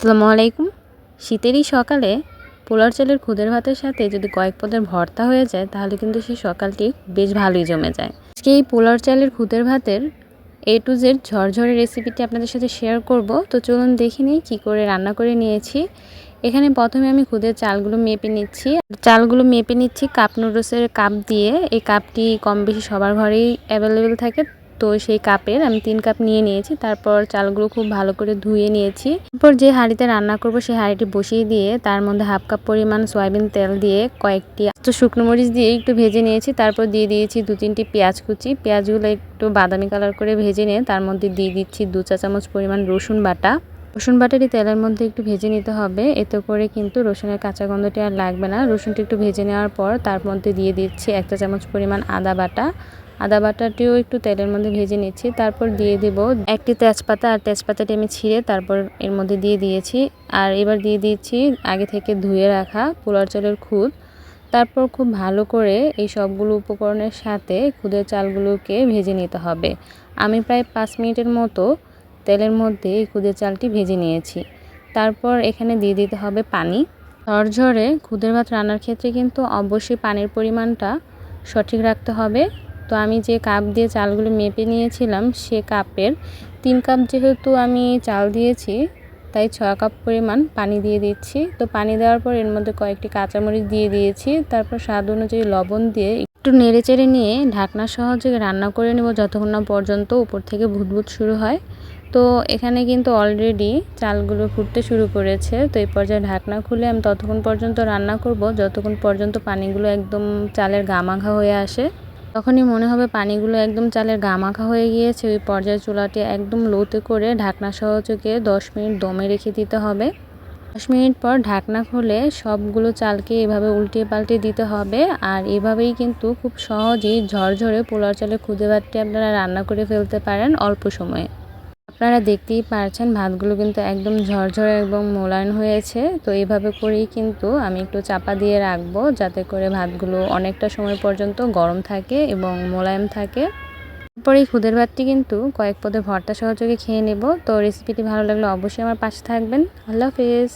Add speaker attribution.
Speaker 1: আসসালামু আলাইকুম। শীতেরই সকালে পোলার চালের খুদের ভাতের সাথে যদি কয়েক পদের ভর্তা হয়ে যায়, তাহলে কিন্তু সেই সকালটি বেশ ভালোই জমে যায়। আজকে এই পোলার চালের খুদের ভাতের এ টু জেড ঝরঝরে রেসিপিটি আপনাদের সাথে শেয়ার করব। তো চলুন দেখে নিই কী করে রান্না করে নিয়েছি। এখানে প্রথমে আমি খুদের চালগুলো মেপে নিচ্ছি। চালগুলো মেপে নিচ্ছি কাপ নুডলসের কাপ দিয়ে। এই কাপটি কম বেশি সবার ঘরেই অ্যাভেলেবেল থাকে। তো সেই কাপের আমি তিন কাপ নিয়ে নিয়েছি। তারপর চালগুলো খুব ভালো করে ধুয়ে নিয়েছি। তারপর যে হাঁড়িতে রান্না করব সেই হাঁড়িটি বসিয়ে দিয়ে তার মধ্যে হাফ কাপ পরিমাণ সয়াবিন তেল দিয়ে কয়েকটি তো শুকনো মরিচ দিয়ে একটু ভেজে নিয়েছি। তারপর দিয়ে দিয়েছি দু তিনটি পেঁয়াজ কুচি। পেঁয়াজগুলো একটু বাদামি কালার করে ভেজে নিয়ে তার মধ্যে দিয়ে দিচ্ছি দু চা চামচ পরিমাণ রসুন বাটা। রসুন বাটাটি তেলের মধ্যে একটু ভেজে নিতে হবে। এতে করে কিন্তু রসুনের কাঁচা গন্ধটি আর লাগবে না। রসুনটি একটু ভেজে নেওয়ার পর তার মধ্যে দিয়ে দিচ্ছি একটা চামচ পরিমাণ আদা বাটা। আদা বাটাটিও একটু তেলের মধ্যে ভেজে নিচ্ছি। তারপর দিয়ে দেব একটি তেজপাতা। আর তেজপাতাটি আমি ছিঁড়ে তারপর এর মধ্যে দিয়ে দিয়েছি। আর এবার দিয়ে দিচ্ছি আগে থেকে ধুয়ে রাখা পোলার চালের খুদ। তারপর খুব ভালো করে এই সবগুলো উপকরণের সাথে খুদের চালগুলোকে ভেজে নিতে হবে। আমি প্রায় পাঁচ মিনিটের মতো তেলের মধ্যে এই খুদের চালটি ভেজে নিয়েছি। তারপর এখানে দিয়ে দিতে হবে পানি। ঝরঝরে খুদের ভাত রান্নার ক্ষেত্রে কিন্তু অবশ্যই পানির পরিমাণটা সঠিক রাখতে হবে। তো আমি যে কাপ দিয়ে চালগুলো মেপে নিয়েছিলাম, সে কাপের তিন কাপ যেহেতু আমি চাল দিয়েছি, তাই ছয় কাপ পরিমাণ পানি দিয়ে দিচ্ছি। তো পানি দেওয়ার পর এর মধ্যে কয়েকটি কাঁচামরিচ দিয়ে দিয়েছি। তারপর স্বাদ অনুযায়ী লবণ দিয়ে একটু নেড়ে চেড়ে নিয়ে ঢাকনা সহজে রান্না করে নেব যতক্ষণ না পর্যন্ত উপর থেকে ভুটভুট শুরু হয়। তো এখানে কিন্তু অলরেডি চালগুলো ফুটতে শুরু করেছে। তো এই পর্যায়ে ঢাকনা খুলে আমি ততক্ষণ পর্যন্ত রান্না করব। যতক্ষণ পর্যন্ত পানিগুলো একদম চালের গামাঘা হয়ে আসে, তখনই মনে হবে পানিগুলো একদম চালের গামাখা হয়ে গিয়েছে। ওই পর্যায়ে চুলাটি একদম লোতে করে ঢাকনা সহযোগে দশ মিনিট দমে রেখে দিতে হবে। দশ মিনিট পর ঢাকনা খুলে সবগুলো চালকে এভাবে উল্টিয়ে পাল্টে দিতে হবে। আর এভাবেই কিন্তু খুব সহজেই ঝরঝরে পোলার চালের খুদে ভাতটি আপনারা রান্না করে ফেলতে পারেন অল্প সময়ে। আপনারা দেখতেই পারছেন, ভাতগুলো কিন্তু একদম ঝরঝরে এবং মোলায়ন হয়েছে। তো এইভাবে করেই কিন্তু আমি একটু চাপা দিয়ে রাখব, যাতে করে ভাতগুলো অনেকটা সময় পর্যন্ত গরম থাকে এবং মোলায়ম থাকে। তারপর এই খুদের ভাতটি কিন্তু কয়েক পদে ভর্তা সহযোগে খেয়ে নেব। তো রেসিপিটি ভালো লাগলে অবশ্যই আমার পাশে থাকবেন। আল্লাহ হাফেজ।